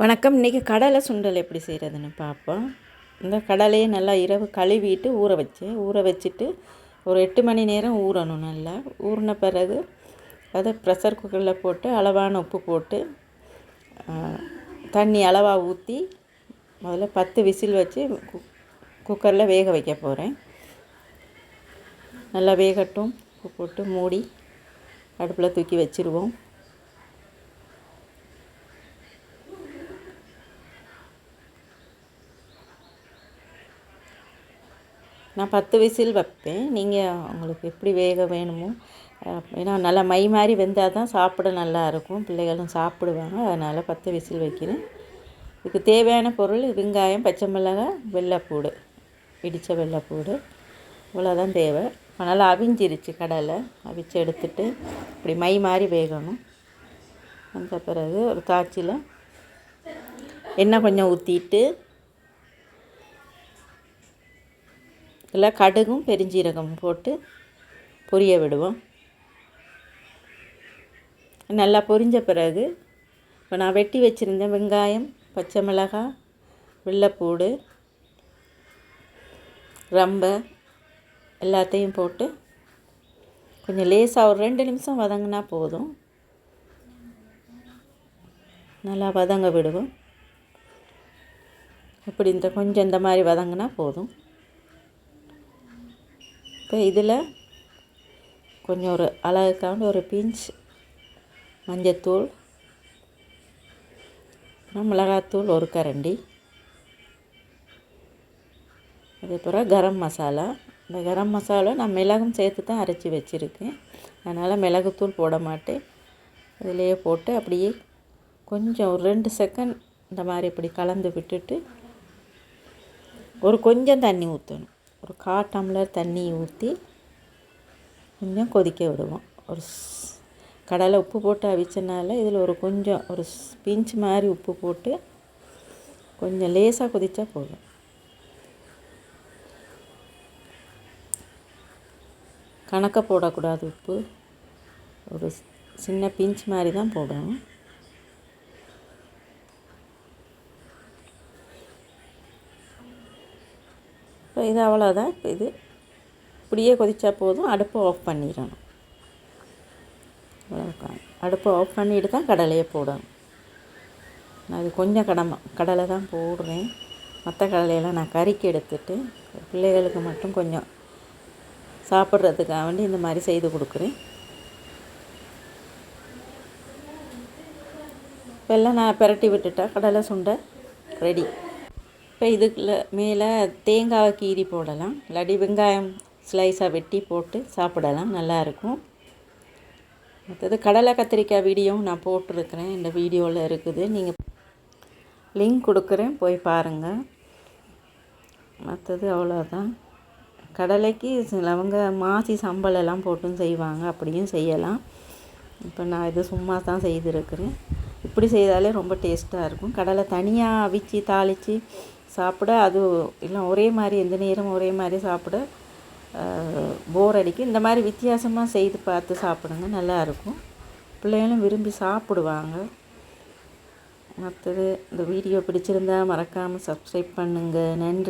வணக்கம். இன்றைக்கி கடலை சுண்டல் எப்படி செய்கிறதுன்னு பார்ப்போம். இந்த கடலையை நல்லா இரவு கழுவிட்டு ஊற வச்சேன் ஊற வச்சுட்டு ஒரு எட்டு மணி நேரம் ஊறணும் நல்லா. ஊறின பிறகு அதை ப்ரெஷர் குக்கரில் போட்டு அளவான உப்பு போட்டு தண்ணி அளவாக ஊற்றி முதல்ல பத்து விசில் வச்சு குக் குக்கரில் வேக வைக்க போகிறேன் நல்லா வேகட்டும். உப்பு போட்டு மூடி அடுப்பில் தூக்கி வச்சிருவோம். நான் பத்து விசில் வைப்பேன். நீங்கள் உங்களுக்கு எப்படி வேக வேணுமோ ஏன்னா நல்லா மை மாதிரி வெந்தால் தான் சாப்பிட நல்லா இருக்கும். பிள்ளைகளும் சாப்பிடுவாங்க. அதனால் பத்து விசில் வைக்கிறேன். இதுக்கு தேவையான பொருள் வெங்காயம் பச்சை மிளகாய் வெள்ளைப்பூடு இடித்த வெள்ளைப்பூடு. இவ்வளோதான் தேவை. நல்லா அவிஞ்சிருச்சு கடலை. அவிச்சு எடுத்துட்டு இப்படி மை மாதிரி வேகணும். அந்த பிறகு ஒரு காய்ச்சியில் எண்ணெய் கொஞ்சம் ஊற்றிட்டு இதில் கடுகும் பெருஞ்சீரகமும் போட்டு பொரிய விடுவோம். நல்லா பொரிஞ்ச பிறகு இப்போ நான் வெட்டி வச்சுருந்தேன் வெங்காயம் பச்சை மிளகாய் வெள்ளைப்பூடு ரம்பை எல்லாத்தையும் போட்டு கொஞ்சம் லேசாக ஒரு ரெண்டு நிமிஷம் வதங்கினா போதும். நல்லா வதங்க விடுவோம். இப்படி இந்த கொஞ்சம் இந்த மாதிரி வதங்கினா போதும். இப்போ இதில் கொஞ்சம் ஒரு அழகுக்காண்டு ஒரு பிஞ்ச் மஞ்சத்தூள் மிளகாத்தூள் ஒரு கரண்டி அதே கரம் மசாலா. இந்த கரம் மசாலா நான் மிளகும் சேர்த்து தான் அரைச்சி வச்சுருக்கேன். அதனால் மிளகுத்தூள் போட மாட்டேன். இதிலையே போட்டு அப்படியே கொஞ்சம் ஒரு ரெண்டு செகண்ட் இந்த மாதிரி இப்படி கலந்து விட்டுட்டு ஒரு கொஞ்சம் தண்ணி ஊற்றணும். ஒரு கா டம்ளர் தண்ணி ஊற்றி கொஞ்சம் கொதிக்க விடுவோம். ஒரு ஸ்- கடலை உப்பு போட்டு அவிச்சனால இதில் ஒரு கொஞ்சம் ஒரு ஸ்- பிஞ்ச் மாதிரி உப்பு போட்டு கொஞ்சம் லேசாக கொதித்தா போதும். கணக்க போடக்கூடாது உப்பு. ஒரு சின்ன பிஞ்ச் மாதிரி தான் போடணும். இப்போ இது அவ்வளோதான் இப்போ இது இப்படியே கொதித்தா போதும். அடுப்பை ஆஃப் பண்ணிடணும். அடுப்பை ஆஃப் பண்ணிட்டு தான் கடலையை போடணும். நான் இது கொஞ்சம் கடமை கடலை தான் போடுறேன் மற்ற கடலையெல்லாம் நான் கறிக்கு எடுத்துட்டு பிள்ளைகளுக்கு மட்டும் கொஞ்சம் சாப்பிட்றதுக்காக வேண்டி இந்த மாதிரி செய்து கொடுக்குறேன். இப்போ எல்லாம் நான் பிரட்டி விட்டுட்டா கடலை சுண்டை ரெடி. இப்போ இதுக்குள்ள மேலே தேங்காவை கீறி போடலாம். இல்லாட்டி வெங்காயம் ஸ்லைஸாக வெட்டி போட்டு சாப்பிடலாம். நல்லாயிருக்கும் மற்றது கடலை கத்திரிக்காய் வீடியோவும் நான் போட்டிருக்கிறேன். இந்த வீடியோவில் இருக்குது. நீங்கள் லிங்க் கொடுக்குறேன். போய் பாருங்கள் மற்றது அவ்வளோதான் கடலைக்கு சிலவங்க மாசி சம்பளெல்லாம் எல்லாம் போட்டும் செய்வாங்க. அப்படியும் செய்யலாம். இப்போ நான் இது சும்மா தான் செய்திருக்கிறேன். இப்படி செய்தாலே ரொம்ப டேஸ்ட்டாக இருக்கும். கடலை தனியாக அவிச்சு தாளித்து சாப்பிட அது இல்லை ஒரே மாதிரி எந்த நேரமும் ஒரே மாதிரி சாப்பிட போர் அடிக்கும். இந்த மாதிரி வித்தியாசமாக செய்து பார்த்து சாப்பிடுங்க நல்லா இருக்கும். பிள்ளைகளும் விரும்பி சாப்பிடுவாங்க. மற்றது இந்த வீடியோ பிடிச்சிருந்தா மறக்காமல் சப்ஸ்கிரைப் பண்ணுங்கள் நன்றி.